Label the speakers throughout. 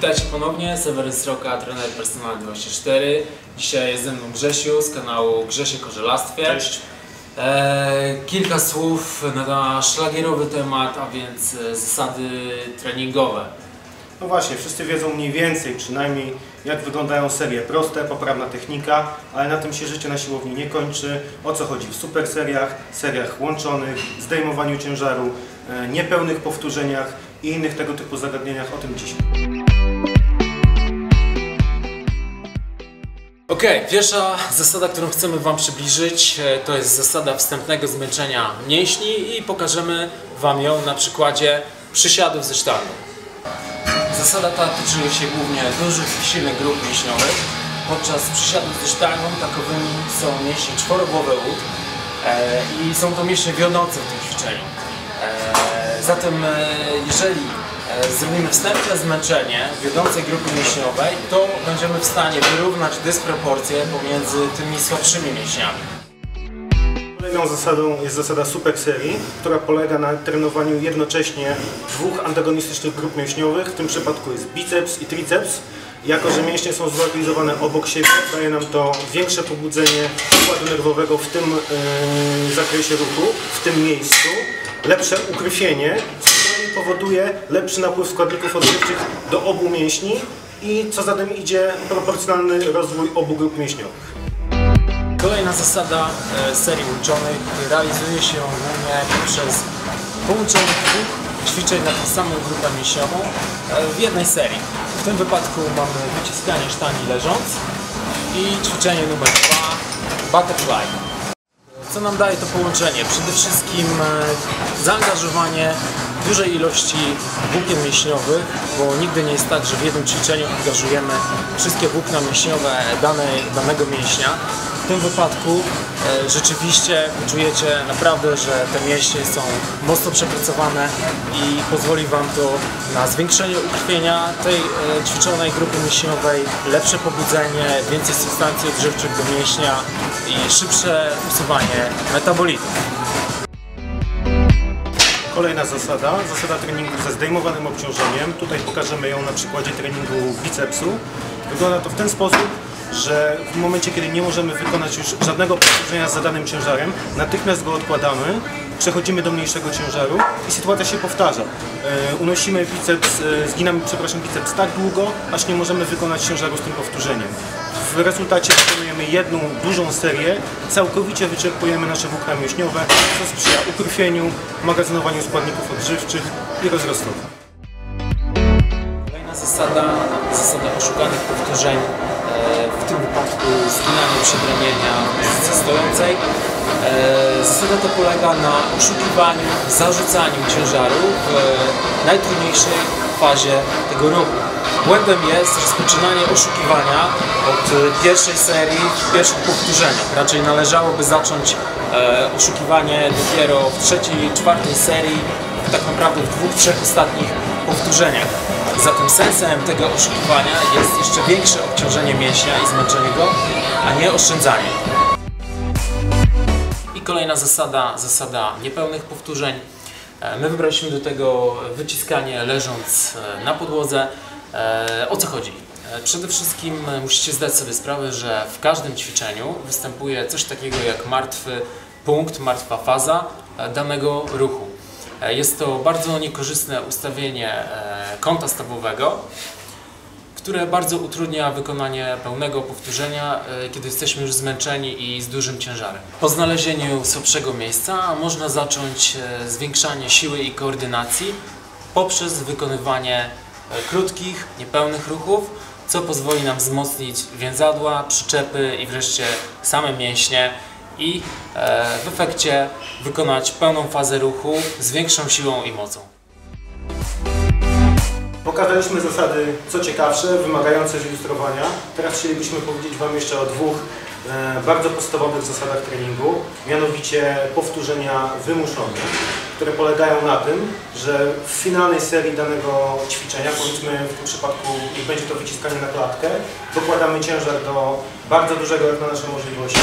Speaker 1: Witajcie ponownie, Seweryn Sroka, trener Personal 24. Dzisiaj jest ze mną Grzesiu z kanału Grzesie Korzelastwie.
Speaker 2: Cześć.
Speaker 1: E, kilka słów na szlagierowy temat, a więc e, zasady treningowe.
Speaker 2: No właśnie, wszyscy wiedzą mniej więcej przynajmniej jak wyglądają serie proste, poprawna technika, ale na tym się życie na siłowni nie kończy. O co chodzi w super seriach, seriach łączonych, zdejmowaniu ciężaru, e, niepełnych powtórzeniach i innych tego typu zagadnieniach o tym dzisiaj.
Speaker 1: Ok, pierwsza zasada, którą chcemy Wam przybliżyć, e, to jest zasada wstępnego zmęczenia mięśni i pokażemy Wam ją na przykładzie przysiadów ze sztangą. Zasada ta tyczy się głównie dużych i silnych grup mięśniowych. Podczas przysiadów ze sztangą takowymi są mięśnie czworogłowe łód e, i są to mięśnie wiodące w tym ćwiczeniu. Zatem e, jeżeli e, zrobimy wstępne zmęczenie wiodącej grupy mięśniowej, to będziemy w stanie wyrównać dysproporcje pomiędzy tymi słabszymi mięśniami.
Speaker 2: Kolejną zasadą jest zasada super serii, która polega na trenowaniu jednocześnie dwóch antagonistycznych grup mięśniowych. W tym przypadku jest biceps i triceps. Jako, że mięśnie są zlokalizowane obok siebie, daje nam to większe pobudzenie układu nerwowego w tym yy, zakresie ruchu, w tym miejscu, lepsze ukrwienie, co powoduje lepszy napływ składników odżywczych do obu mięśni i co za tym idzie proporcjonalny rozwój obu grup mięśniowych.
Speaker 1: Kolejna zasada e, serii łączonych realizuje się głównie poprzez połączenie dwóch ćwiczeń na tą samą grupę mięśniową e, w jednej serii. W tym wypadku mamy wyciskanie sztangi leżąc i ćwiczenie numer dwa butterfly. Co nam daje to połączenie? Przede wszystkim e, zaangażowanie dużej ilości włókien mięśniowych, bo nigdy nie jest tak, że w jednym ćwiczeniu angażujemy wszystkie włókna mięśniowe danej, danego mięśnia. Tym wypadku e, rzeczywiście czujecie naprawdę, że te mięśnie są mocno przepracowane i pozwoli Wam to na zwiększenie ukrwienia tej e, ćwiczonej grupy mięśniowej, lepsze pobudzenie, więcej substancji odżywczych do mięśnia i szybsze usuwanie metabolitów.
Speaker 2: Kolejna zasada, zasada treningu ze zdejmowanym obciążeniem. Tutaj pokażemy ją na przykładzie treningu bicepsu. Wygląda to w ten sposób, że w momencie, kiedy nie możemy wykonać już żadnego powtórzenia z zadanym ciężarem, natychmiast go odkładamy, przechodzimy do mniejszego ciężaru i sytuacja się powtarza. E, unosimy biceps, e, zginamy, przepraszam, biceps tak długo, aż nie możemy wykonać ciężaru z tym powtórzeniem. W rezultacie wykonujemy jedną dużą serię, całkowicie wyczerpujemy nasze włókna mięśniowe, co sprzyja ukrwieniu, magazynowaniu składników odżywczych i rozrostowi.
Speaker 1: Kolejna zasada, zasada oszukanych powtórzeń, w tym wypadku zginanie przedramienia pozycji stojącej. E, Zasada ta polega na oszukiwaniu, zarzucaniu ciężaru w e, najtrudniejszej fazie tego ruchu. Błędem jest rozpoczynanie oszukiwania od e, pierwszej serii, pierwszych powtórzeniach. Raczej należałoby zacząć e, oszukiwanie dopiero w trzeciej, czwartej serii, tak naprawdę w dwóch, trzech ostatnich powtórzeniach. Zatem sensem tego oszukiwania jest jeszcze większe obciążenie mięśnia i zmęczenie go, a nie oszczędzanie. I kolejna zasada, zasada niepełnych powtórzeń. E, My wybraliśmy do tego wyciskanie leżąc e, na podłodze. E, O co chodzi? Przede wszystkim musicie zdać sobie sprawę, że w każdym ćwiczeniu występuje coś takiego jak martwy punkt, martwa faza danego ruchu. E, Jest to bardzo niekorzystne ustawienie e, kąta stawowego, które bardzo utrudnia wykonanie pełnego powtórzenia, e, kiedy jesteśmy już zmęczeni i z dużym ciężarem. Po znalezieniu słabszego miejsca można zacząć zwiększanie siły i koordynacji poprzez wykonywanie krótkich, niepełnych ruchów, co pozwoli nam wzmocnić więzadła, przyczepy i wreszcie same mięśnie i e, w efekcie wykonać pełną fazę ruchu z większą siłą i mocą.
Speaker 2: Pokazaliśmy zasady co ciekawsze, wymagające zilustrowania. Teraz chcielibyśmy powiedzieć Wam jeszcze o dwóch e, bardzo podstawowych zasadach treningu, mianowicie powtórzenia wymuszone, które polegają na tym, że w finalnej serii danego ćwiczenia, powiedzmy w tym przypadku będzie to wyciskanie na klatkę, dokładamy ciężar do bardzo dużego jak na nasze możliwości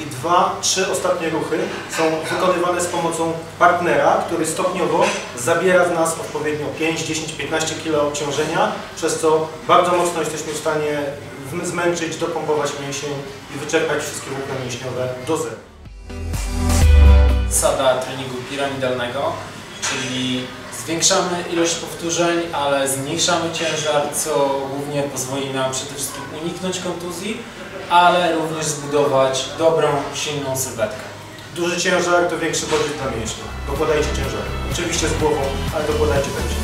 Speaker 2: i dwa, trzy ostatnie ruchy są wykonywane z pomocą partnera, który stopniowo zabiera z nas odpowiednio 5, 10, 15 kg obciążenia, przez co bardzo mocno jesteśmy w stanie zmęczyć, dopompować mięsień i wyczerpać wszystkie włókna mięśniowe do zera.
Speaker 1: Zasada treningu piramidalnego, czyli zwiększamy ilość powtórzeń, ale zmniejszamy ciężar, co głównie pozwoli nam przede wszystkim uniknąć kontuzji, ale również zbudować dobrą, silną sylwetkę.
Speaker 2: Duży ciężar to większy bodźc dla mięśni. Dokładajcie ciężar. Oczywiście z głową, ale dokładajcie będzie.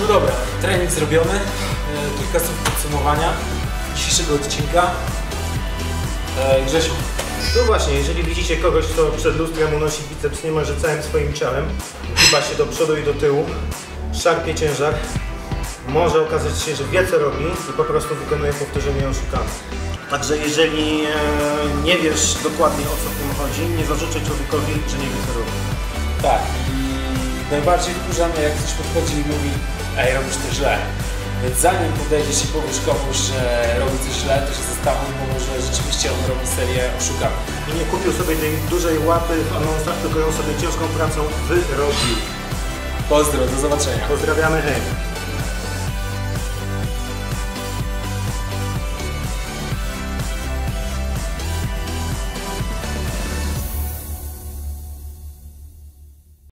Speaker 1: No dobra, trening zrobiony. E, Kilka słów podsumowania dzisiejszego odcinka. E, Grzesiu,
Speaker 2: No właśnie, jeżeli widzicie kogoś, kto przed lustrem unosi biceps niemalże całym swoim ciałem, chyba się do przodu i do tyłu, szarpie ciężar, może okazać się, że wie co robi i po prostu wykonuje powtórzenie oszukane. Także jeżeli e, nie wiesz dokładnie o co w tym chodzi, nie zarzucaj człowiekowi, że nie wie co robi.
Speaker 1: Tak, i najbardziej wkurza mnie, jak ktoś podchodzi i mówi Ej, robisz to źle. Więc zanim podejdziesz i powiesz komuś, że robi coś źle, to się zastanów, bo może rzeczywiście on robi serię oszukanych.
Speaker 2: I nie kupił sobie tej dużej łapy w anonsach, tylko ją sobie ciężką pracą wyrobił.
Speaker 1: Pozdro, do zobaczenia.
Speaker 2: Pozdrawiamy, hej!